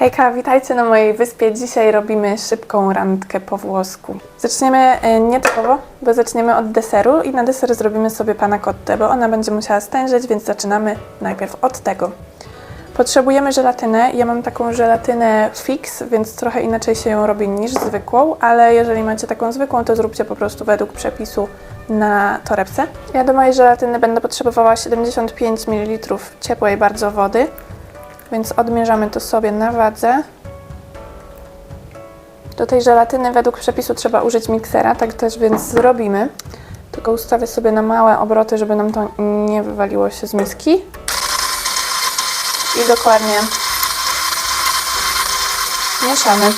Hejka, witajcie na mojej wyspie. Dzisiaj robimy szybką randkę po włosku. Zaczniemy e, nietypowo, bo zaczniemy od deseru i na deser zrobimy sobie panna cottę, bo ona będzie musiała stężeć, więc zaczynamy najpierw od tego. Potrzebujemy żelatynę. Ja mam taką żelatynę fix, więc trochę inaczej się ją robi niż zwykłą, ale jeżeli macie taką zwykłą, to zróbcie po prostu według przepisu na torebce. Ja do mojej żelatyny będę potrzebowała 75 ml ciepłej bardzo wody, więc odmierzamy to sobie na wadze. Do tej żelatyny według przepisu trzeba użyć miksera, tak też więc zrobimy. Tylko ustawię sobie na małe obroty, żeby nam to nie wywaliło się z miski. I dokładnie mieszamy.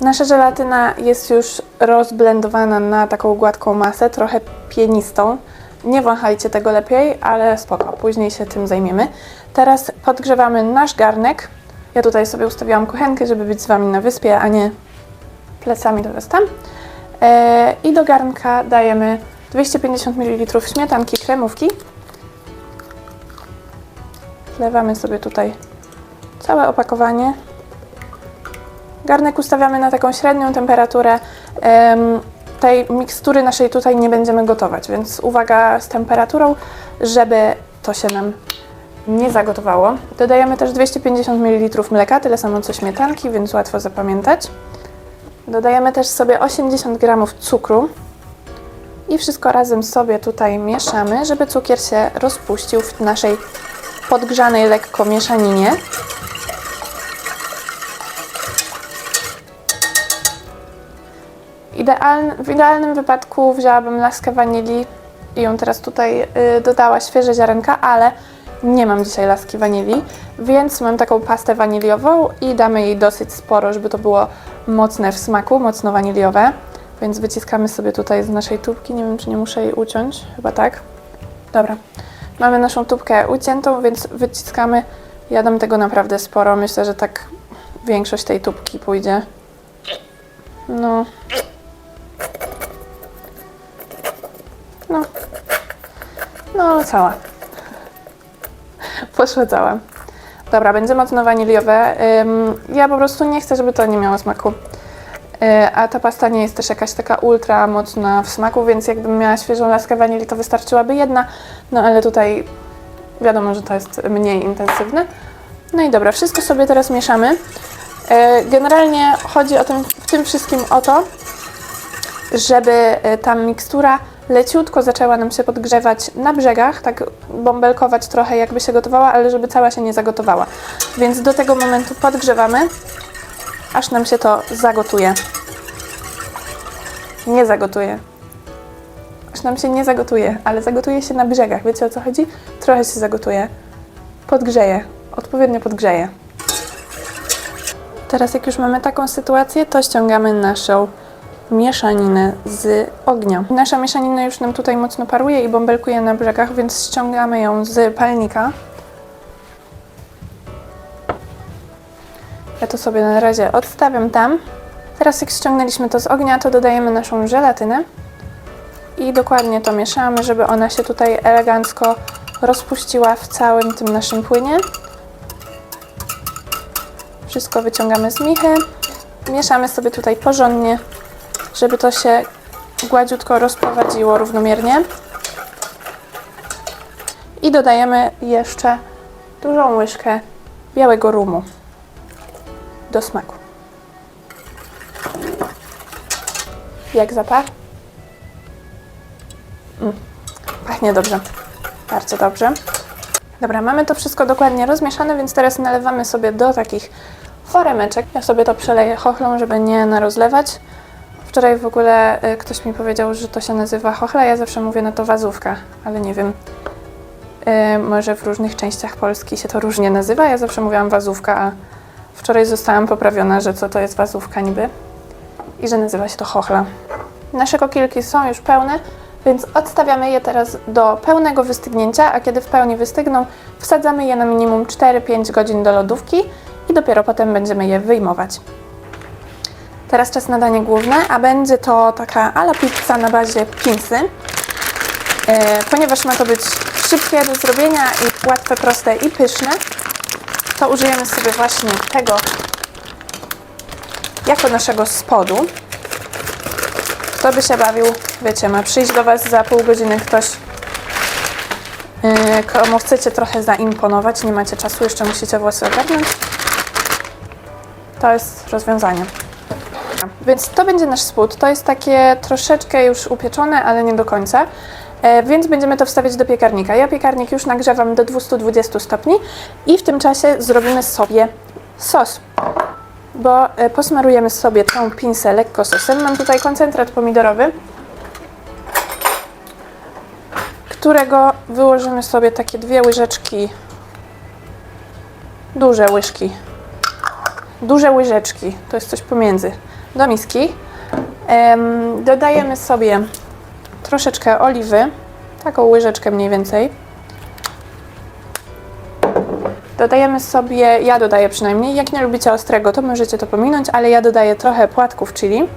Nasza żelatyna jest już rozblendowana na taką gładką masę, trochę pienistą. Nie wąchajcie tego lepiej, ale spoko, później się tym zajmiemy. Teraz podgrzewamy nasz garnek. Ja tutaj sobie ustawiłam kuchenkę, żeby być z Wami na wyspie, a nie plecami do Was tam. E, I do garnka dajemy 250 ml śmietanki kremówki. Wlewamy sobie tutaj całe opakowanie. Garnek ustawiamy na taką średnią temperaturę. Em, tej mikstury naszej tutaj nie będziemy gotować, więc uwaga z temperaturą, żeby to się nam nie zagotowało. Dodajemy też 250 ml mleka, tyle samo co śmietanki, więc łatwo zapamiętać. Dodajemy też sobie 80 g cukru i wszystko razem sobie tutaj mieszamy, żeby cukier się rozpuścił w naszej podgrzanej lekko mieszaninie. Idealn, w idealnym wypadku wzięłabym laskę wanilii i ją teraz tutaj y, dodała świeże ziarenka, ale nie mam dzisiaj laski wanilii, więc mam taką pastę waniliową i damy jej dosyć sporo, żeby to było mocne w smaku, mocno waniliowe. Więc wyciskamy sobie tutaj z naszej tubki. Nie wiem, czy nie muszę jej uciąć. Chyba tak. Dobra. Mamy naszą tubkę uciętą, więc wyciskamy. Ja dam tego naprawdę sporo. Myślę, że tak większość tej tubki pójdzie. No. No. No, cała. Poszła cała. Dobra, będzie mocno waniliowe. Ja po prostu nie chcę, żeby to nie miało smaku. Yy, a ta pasta nie jest też jakaś taka ultra mocna w smaku, więc jakbym miała świeżą laskę wanilii, to wystarczyłaby jedna. No ale tutaj wiadomo, że to jest mniej intensywne. No i dobra, wszystko sobie teraz mieszamy. Yy, generalnie chodzi o tym, w tym wszystkim o to, żeby y, ta mikstura leciutko zaczęła nam się podgrzewać na brzegach, tak bąbelkować trochę jakby się gotowała, ale żeby cała się nie zagotowała. Więc do tego momentu podgrzewamy, aż nam się to zagotuje. Nie zagotuje. Aż nam się nie zagotuje, ale zagotuje się na brzegach. Wiecie o co chodzi? Trochę się zagotuje. Podgrzeje. Odpowiednio podgrzeje. Teraz jak już mamy taką sytuację, to ściągamy naszą mieszaninę z ognia. Nasza mieszanina już nam tutaj mocno paruje i bąbelkuje na brzegach, więc ściągamy ją z palnika. Ja to sobie na razie odstawiam tam. Teraz jak ściągnęliśmy to z ognia, to dodajemy naszą żelatynę i dokładnie to mieszamy, żeby ona się tutaj elegancko rozpuściła w całym tym naszym płynie. Wszystko wyciągamy z michy. Mieszamy sobie tutaj porządnie, żeby to się gładziutko rozprowadziło równomiernie. I dodajemy jeszcze dużą łyżkę białego rumu do smaku. Jak zapach? Mm, pachnie dobrze. Bardzo dobrze. Dobra, mamy to wszystko dokładnie rozmieszane, więc teraz nalewamy sobie do takich foremeczek. Ja sobie to przeleję chochlą, żeby nie narozlewać. Wczoraj w ogóle y, ktoś mi powiedział, że to się nazywa chochla. Ja zawsze mówię na to wazówka, ale nie wiem. Y, może w różnych częściach Polski się to różnie nazywa. Ja zawsze mówiłam wazówka, a wczoraj zostałam poprawiona, że co to jest wazówka niby i że nazywa się to chochla. Nasze kokilki są już pełne, więc odstawiamy je teraz do pełnego wystygnięcia, a kiedy w pełni wystygną, wsadzamy je na minimum 4-5 godzin do lodówki i dopiero potem będziemy je wyjmować. Teraz czas na danie główne, a będzie to taka ala pizza na bazie pinsy. E, ponieważ ma to być szybkie do zrobienia i łatwe, proste i pyszne, to użyjemy sobie właśnie tego jako naszego spodu. Kto by się bawił, wiecie, ma przyjść do Was za pół godziny ktoś, yy, komu chcecie trochę zaimponować, nie macie czasu, jeszcze musicie włosy ogarnąć. To jest rozwiązanie. Więc to będzie nasz spód. To jest takie troszeczkę już upieczone, ale nie do końca. E, więc będziemy to wstawiać do piekarnika. Ja piekarnik już nagrzewam do 220 stopni i w tym czasie zrobimy sobie sos. Bo e, posmarujemy sobie tą pinsę lekko sosem. Mam tutaj koncentrat pomidorowy, którego wyłożymy sobie takie dwie łyżeczki, duże łyżki duże łyżeczki, to jest coś pomiędzy, do miski. Em, dodajemy sobie troszeczkę oliwy, taką łyżeczkę mniej więcej. Dodajemy sobie, ja dodaję przynajmniej, jak nie lubicie ostrego, to możecie to pominąć, ale ja dodaję trochę płatków chili.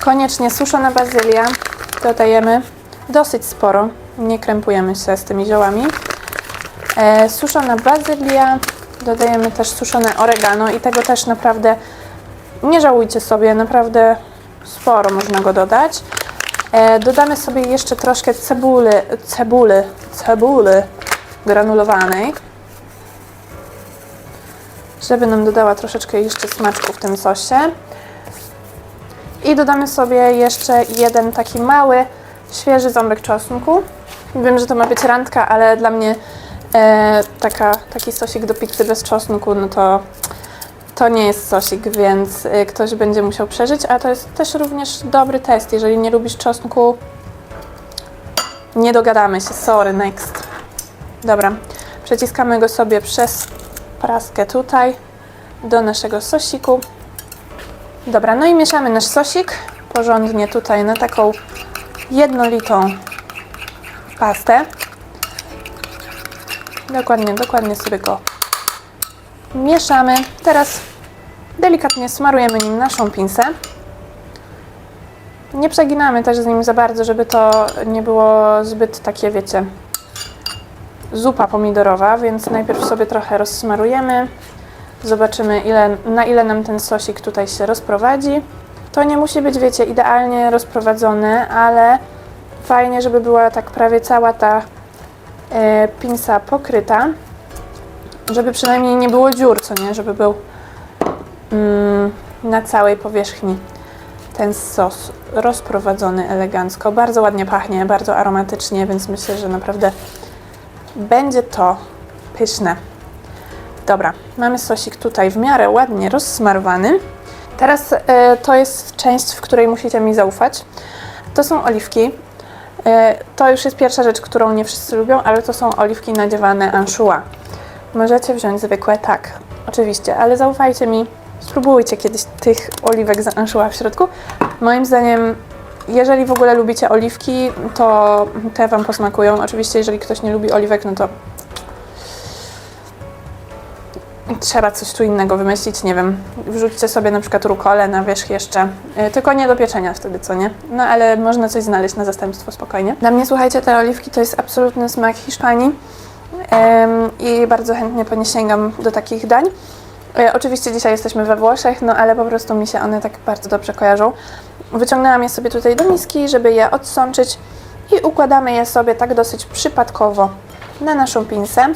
Koniecznie suszona bazylia, dodajemy dosyć sporo, nie krępujemy się z tymi ziołami. E, suszona bazylia, dodajemy też suszone oregano i tego też naprawdę nie żałujcie sobie, naprawdę sporo można go dodać. E, dodamy sobie jeszcze troszkę cebuli, cebuli, cebuli granulowanej, żeby nam dodała troszeczkę jeszcze smaczku w tym sosie. I dodamy sobie jeszcze jeden taki mały, świeży ząbek czosnku. Wiem, że to ma być randka, ale dla mnie e, taka, taki sosik do pizzy bez czosnku, no to to nie jest sosik, więc e, ktoś będzie musiał przeżyć, a to jest też również dobry test. Jeżeli nie lubisz czosnku, nie dogadamy się, sorry, next. Dobra, przeciskamy go sobie przez praskę tutaj do naszego sosiku. Dobra, no i mieszamy nasz sosik porządnie tutaj na taką jednolitą pastę. Dokładnie, dokładnie sobie go mieszamy. Teraz delikatnie smarujemy nim naszą pinsę. Nie przeginamy też z nim za bardzo, żeby to nie było zbyt takie, wiecie, zupa pomidorowa, więc najpierw sobie trochę rozsmarujemy. Zobaczymy, ile, na ile nam ten sosik tutaj się rozprowadzi. To nie musi być, wiecie, idealnie rozprowadzone, ale fajnie, żeby była tak prawie cała ta pinsa pokryta, żeby przynajmniej nie było dziur, co nie, żeby był mm, na całej powierzchni ten sos rozprowadzony elegancko. Bardzo ładnie pachnie, bardzo aromatycznie, więc myślę, że naprawdę będzie to pyszne. Dobra, mamy sosik tutaj w miarę ładnie rozsmarowany. Teraz e, to jest część, w której musicie mi zaufać. To są oliwki. E, to już jest pierwsza rzecz, którą nie wszyscy lubią, ale to są oliwki nadziewane anchois. Możecie wziąć zwykłe, tak, oczywiście, ale zaufajcie mi, spróbujcie kiedyś tych oliwek z anchois w środku. Moim zdaniem, jeżeli w ogóle lubicie oliwki, to te Wam posmakują. Oczywiście, jeżeli ktoś nie lubi oliwek, no to trzeba coś tu innego wymyślić, nie wiem, wrzućcie sobie na przykład rukolę na wierzch jeszcze, Yy, tylko nie do pieczenia wtedy, co nie? No ale można coś znaleźć na zastępstwo spokojnie. Dla mnie, słuchajcie, te oliwki to jest absolutny smak Hiszpanii i bardzo chętnie po nie sięgam do takich dań. Yy, oczywiście dzisiaj jesteśmy we Włoszech, no ale po prostu mi się one tak bardzo dobrze kojarzą. Wyciągnęłam je sobie tutaj do miski, żeby je odsączyć i układamy je sobie tak dosyć przypadkowo na naszą pinsę.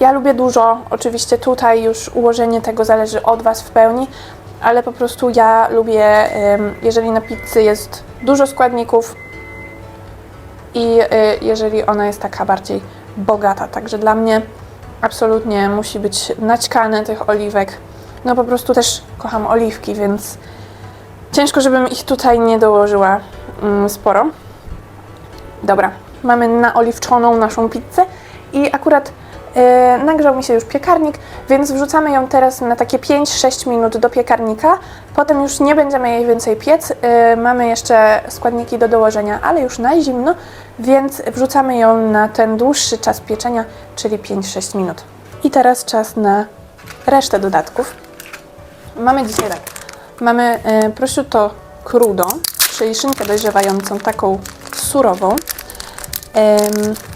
Ja lubię dużo, oczywiście tutaj już ułożenie tego zależy od Was w pełni, ale po prostu ja lubię, jeżeli na pizzy jest dużo składników i y, jeżeli ona jest taka bardziej bogata. Także dla mnie absolutnie musi być naćkane tych oliwek. No po prostu też kocham oliwki, więc ciężko, żebym ich tutaj nie dołożyła ym, sporo. Dobra, mamy naoliwczoną naszą pizzę i akurat nagrzał mi się już piekarnik, więc wrzucamy ją teraz na takie 5-6 minut do piekarnika. Potem już nie będziemy jej więcej piec. Yy, mamy jeszcze składniki do dołożenia, ale już na zimno, więc wrzucamy ją na ten dłuższy czas pieczenia, czyli 5-6 minut. I teraz czas na resztę dodatków. Mamy dzisiaj tak. Mamy yy, prosciutto crudo, czyli szynkę dojrzewającą, taką surową.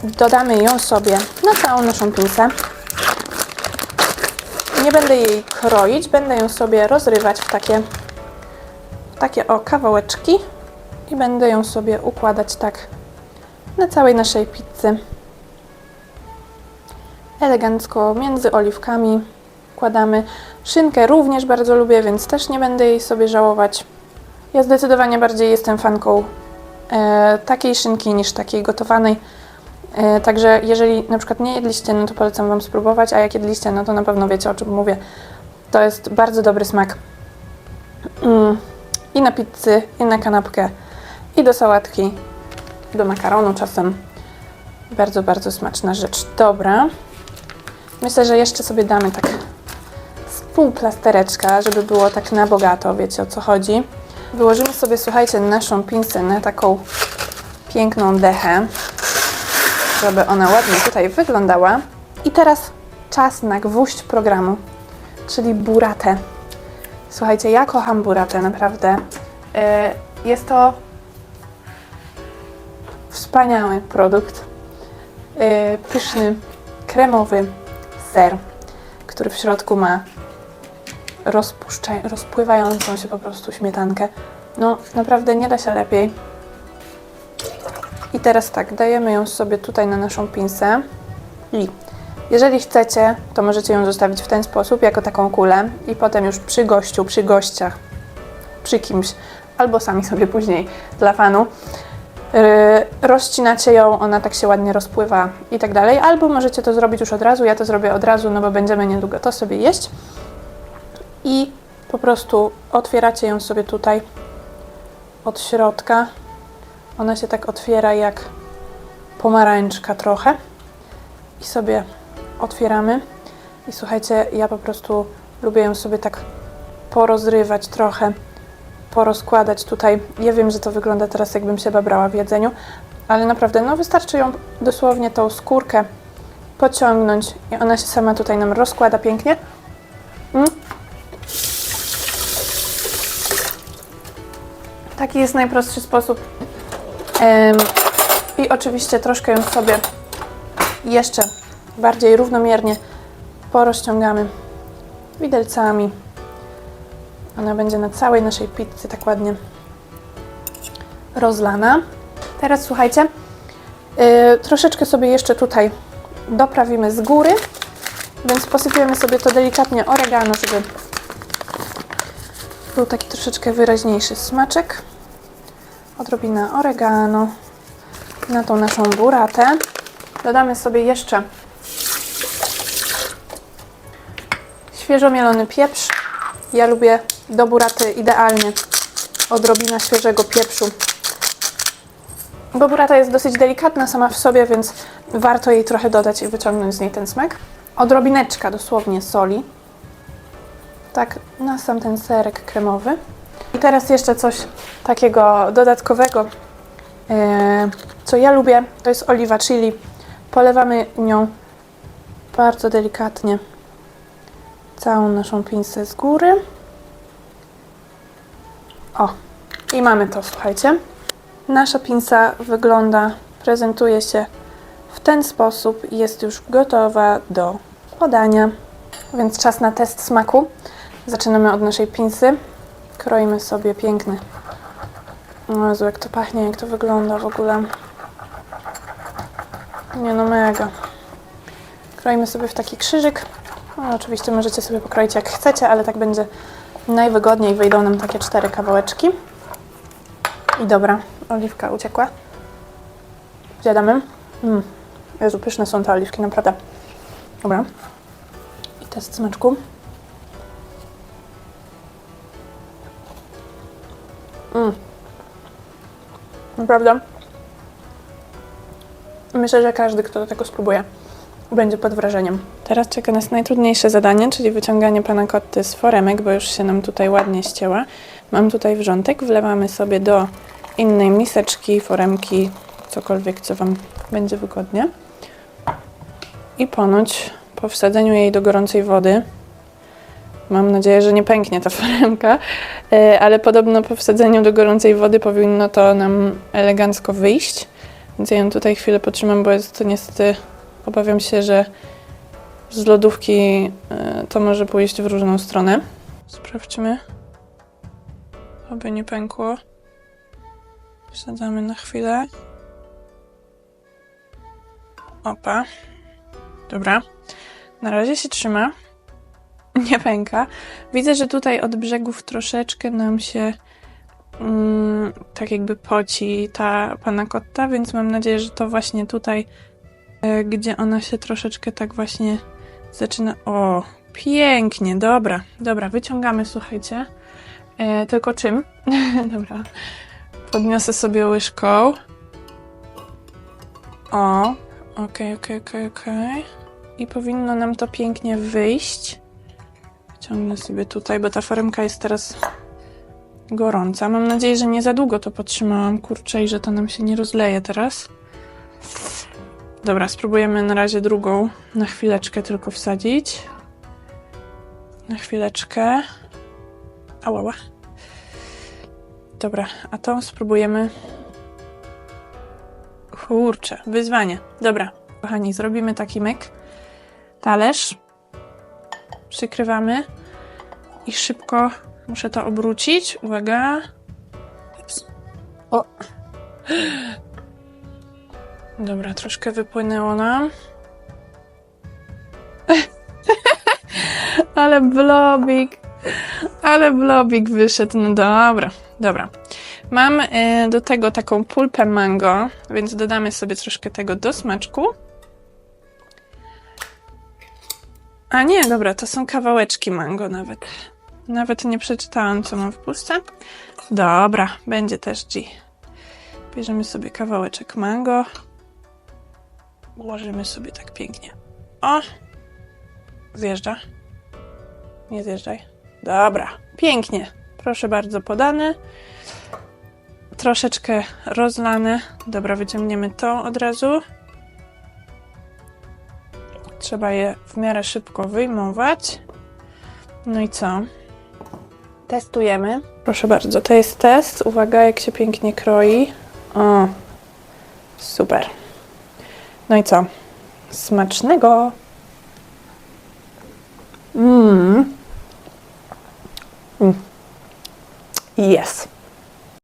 Dodamy ją sobie na całą naszą pincę. Nie będę jej kroić, będę ją sobie rozrywać w takie, w takie o kawałeczki i będę ją sobie układać tak na całej naszej pizzy. Elegancko między oliwkami kładamy. Szynkę również bardzo lubię, więc też nie będę jej sobie żałować. Ja zdecydowanie bardziej jestem fanką takiej szynki niż takiej gotowanej. E, także jeżeli na przykład nie jedliście, no to polecam Wam spróbować, a jak jedliście, no to na pewno wiecie o czym mówię. To jest bardzo dobry smak. Mm. I na pizzy, i na kanapkę, i do sałatki, do makaronu czasem. Bardzo, bardzo smaczna rzecz. Dobra. Myślę, że jeszcze sobie damy tak z pół plastereczka, żeby było tak na bogato, wiecie o co chodzi. Wyłożymy sobie, słuchajcie, naszą pincę na taką piękną dechę, żeby ona ładnie tutaj wyglądała. I teraz czas na gwóźdź programu, czyli buratę. Słuchajcie, ja kocham buratę, naprawdę. Yy, Jest to wspaniały produkt. Yy, Pyszny, kremowy ser, który w środku ma rozpływającą się po prostu śmietankę. No, naprawdę nie da się lepiej. I teraz tak, dajemy ją sobie tutaj na naszą pinsę i jeżeli chcecie, to możecie ją zostawić w ten sposób, jako taką kulę i potem już przy gościu, przy gościach, przy kimś, albo sami sobie później dla fanu, yy, rozcinacie ją, ona tak się ładnie rozpływa i tak dalej, albo możecie to zrobić już od razu, ja to zrobię od razu, no bo będziemy niedługo to sobie jeść i po prostu otwieracie ją sobie tutaj od środka. Ona się tak otwiera jak pomarańczka trochę i sobie otwieramy. I słuchajcie, ja po prostu lubię ją sobie tak porozrywać trochę, porozkładać tutaj. Ja wiem, że to wygląda teraz jakbym się babrała w jedzeniu, ale naprawdę, no wystarczy ją dosłownie tą skórkę pociągnąć i ona się sama tutaj nam rozkłada pięknie. Mm. Taki jest najprostszy sposób. I oczywiście troszkę ją sobie jeszcze bardziej równomiernie porozciągamy widelcami. Ona będzie na całej naszej pizzy tak ładnie rozlana. Teraz słuchajcie, yy, troszeczkę sobie jeszcze tutaj doprawimy z góry, więc posypiemy sobie to delikatnie oregano, żeby był taki troszeczkę wyraźniejszy smaczek. Odrobina oregano na tą naszą buratę. Dodamy sobie jeszcze świeżo mielony pieprz. Ja lubię do buraty idealnie odrobina świeżego pieprzu. Bo burata jest dosyć delikatna sama w sobie, więc warto jej trochę dodać i wyciągnąć z niej ten smak. Odrobineczka dosłownie soli. Tak, na sam ten serek kremowy. I teraz jeszcze coś takiego dodatkowego, e, co ja lubię, to jest oliwa chili. Polewamy nią bardzo delikatnie całą naszą pincę z góry. O, i mamy to, słuchajcie. Nasza pinsa wygląda, prezentuje się w ten sposób i jest już gotowa do podania. Więc czas na test smaku. Zaczynamy od naszej pinsy. Kroimy sobie piękny. O Jezu, jak to pachnie, jak to wygląda w ogóle. Nie no, mega. Kroimy sobie w taki krzyżyk. No, oczywiście możecie sobie pokroić jak chcecie, ale tak będzie najwygodniej. Wyjdą nam takie cztery kawałeczki. I dobra, oliwka uciekła. Zjadamy. Mm. Jezu, pyszne są te oliwki, naprawdę. Dobra. I test smaczku. Mm. Naprawdę. Myślę, że każdy, kto tego spróbuje, będzie pod wrażeniem. Teraz czeka nas najtrudniejsze zadanie, czyli wyciąganie pana kotty z foremek, bo już się nam tutaj ładnie ścięła. Mam tutaj wrzątek, wlewamy sobie do innej miseczki, foremki, cokolwiek, co Wam będzie wygodnie. I ponoć po wsadzeniu jej do gorącej wody, mam nadzieję, że nie pęknie ta foremka, e, ale podobno po wsadzeniu do gorącej wody powinno to nam elegancko wyjść. Więc ja ją tutaj chwilę potrzymam, bo jest to niestety, obawiam się, że z lodówki y, to może pójść w różną stronę. Sprawdźmy. Oby nie pękło. Wsadzamy na chwilę. Opa. Dobra. Na razie się trzyma. Nie pęka. Widzę, że tutaj od brzegów troszeczkę nam się mm, tak jakby poci ta pana kotta, więc mam nadzieję, że to właśnie tutaj, e, gdzie ona się troszeczkę tak właśnie zaczyna. O, pięknie, dobra, dobra, wyciągamy, słuchajcie. E, tylko czym? dobra. Podniosę sobie łyżką. O, okej, okej, okej, okej. I powinno nam to pięknie wyjść. Ciągnę sobie tutaj, bo ta foremka jest teraz gorąca. Mam nadzieję, że nie za długo to potrzymałam, kurczę, i że to nam się nie rozleje teraz. Dobra, spróbujemy na razie drugą na chwileczkę tylko wsadzić. Na chwileczkę. Ałała. Dobra, a tą spróbujemy. Kurczę, wyzwanie. Dobra, kochani, zrobimy taki myk. Talerz. Przykrywamy i szybko muszę to obrócić. Uwaga. O. Dobra, troszkę wypłynęło nam. Ale blobik. Ale blobik wyszedł. No dobra, dobra. Mam y, do tego taką pulpę mango, więc dodamy sobie troszkę tego do smaczku. A nie, dobra, to są kawałeczki mango nawet. Nawet nie przeczytałam, co mam w puszce. Dobra, będzie też G. Bierzemy sobie kawałeczek mango. Ułożymy sobie tak pięknie. O! Zjeżdża. Nie zjeżdżaj. Dobra, pięknie. Proszę bardzo, podane. Troszeczkę rozlane. Dobra, wyciągniemy to od razu. Trzeba je w miarę szybko wyjmować. No i co? Testujemy. Proszę bardzo, to jest test. Uwaga, jak się pięknie kroi. O, super. No i co? Smacznego. Mmm. Mm. Yes.